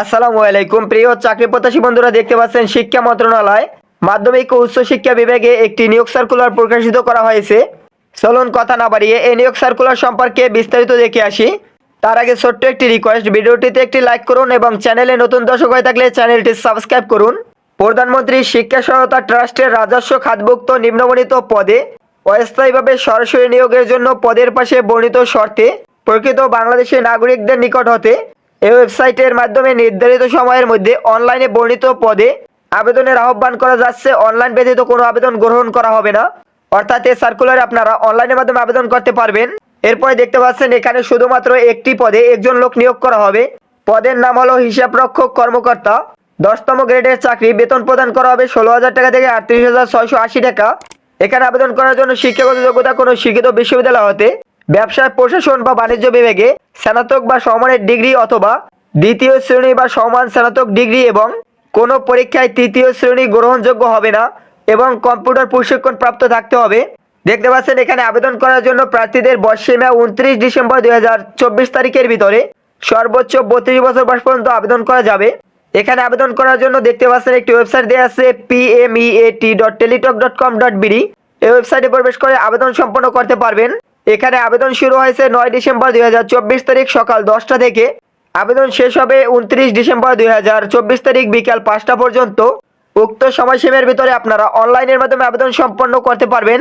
আসসালামু আলাইকুম। প্রিয় চাকরি প্রত্যাশী বন্ধুরা, দেখতে পাচ্ছেন শিক্ষা মন্ত্রণালয়। মাধ্যমিক ও উচ্চ শিক্ষা বিভাগে একটি নিয়োগ সার্কুলার প্রকাশিত করা হয়েছে। চলুন কথা না বাড়িয়ে এই নিয়োগ সার্কুলার সম্পর্কে বিস্তারিত দেখে আসি। তার আগে ছোট্ট একটি রিকোয়েস্ট ভিডিওটিতে একটি লাইক করুন এবং চ্যানেলে নতুন দর্শক হয়ে থাকলে চ্যানেলটি সাবস্ক্রাইব করুন। প্রধানমন্ত্রী শিক্ষা সহায়তা ট্রাস্টের রাজস্ব খাতভুক্ত নিম্নবর্ণিত পদে অস্থায়ীভাবে সরাসরি নিয়োগের জন্য পদের পাশে বর্ণিত শর্তে প্রকৃত বাংলাদেশি নাগরিকদের নিকট হতে এই ওয়েবসাইটের মাধ্যমে নির্ধারিত সময়ের মধ্যে অনলাইনে বর্ণিত পদে আবেদনের আহ্বান করা যাচ্ছে। অনলাইন ব্যতীত কোনো আবেদন গ্রহণ করা হবে না। অর্থাৎ এই সার্কুলারে আপনারা অনলাইনের মাধ্যমে আবেদন করতে পারবেন। এরপরে দেখতে পাচ্ছেন, এখানে শুধুমাত্র একটি পদে একজন লোক নিয়োগ করা হবে। পদের নাম হলো হিসাবরক্ষক কর্মকর্তা। দশতম গ্রেডের চাকরি বেতন প্রদান করা হবে ষোলো হাজার টাকা থেকে আটত্রিশ হাজার ছয়শো আশি টাকা। এখানে আবেদন করার জন্য শিক্ষাগত যোগ্যতা কোনো শিক্ষিত বিশ্ববিদ্যালয় হতে ব্যবসায় প্রশাসন বা বাণিজ্য বিভাগে স্নাতক বা সমানের ডিগ্রি অথবা দ্বিতীয় শ্রেণি বা সমান স্নাতক ডিগ্রি এবং কোনো পরীক্ষায় তৃতীয় শ্রেণি গ্রহণযোগ্য হবে না এবং কম্পিউটার প্রশিক্ষণ প্রাপ্ত থাকতে হবে। দেখতে পাচ্ছেন, এখানে আবেদন করার জন্য প্রার্থীদের বয়সীমা উনত্রিশ ডিসেম্বর দুই হাজার চব্বিশ তারিখের ভিতরে সর্বোচ্চ বত্রিশ বছর বয়স পর্যন্ত আবেদন করা যাবে। এখানে আবেদন করার জন্য দেখতে পাচ্ছেন, একটি ওয়েবসাইট দেওয়া আছে PMEAT dot Teletalk dot com dot BD এই ওয়েবসাইটে প্রবেশ করে আবেদন সম্পন্ন করতে পারবেন। এখানে আবেদন শুরু হয়েছে নয় ডিসেম্বর দুই হাজার চব্বিশ তারিখ সকাল দশটা থেকে। আবেদন শেষ হবে উনত্রিশ ডিসেম্বর দুই হাজার চব্বিশ তারিখ বিকাল পাঁচটা পর্যন্ত। উক্ত সময়সীমার ভিতরে আপনারা অনলাইনের মাধ্যমে আবেদন সম্পন্ন করতে পারবেন।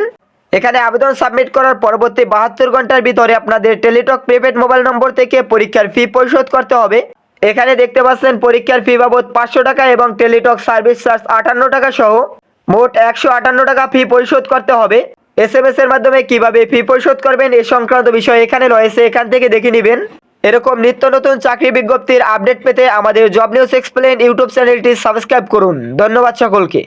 এখানে আবেদন সাবমিট করার পরবর্তী বাহাত্তর ঘণ্টার ভিতরে আপনাদের টেলিটক প্রিপেড মোবাইল নম্বর থেকে পরীক্ষার ফি পরিশোধ করতে হবে। এখানে দেখতে পাচ্ছেন পরীক্ষার ফি বাবদ পাঁচশো টাকা এবং টেলিটক সার্ভিস চার্জ আটান্ন টাকা সহ মোট একশো আটান্ন টাকা ফি পরিশোধ করতে হবে। এস এর মাধ্যমে কীভাবে ফি পরিশোধ করবেন এ সংক্রান্ত বিষয় এখানে রয়েছে, এখান থেকে দেখে নেবেন। এরকম নিত্য নতুন চাকরি বিজ্ঞপ্তির আপডেট পেতে আমাদের জব নিউজ এক্সপ্লেন ইউটিউব চ্যানেলটি সাবস্ক্রাইব করুন। ধন্যবাদ সকলকে।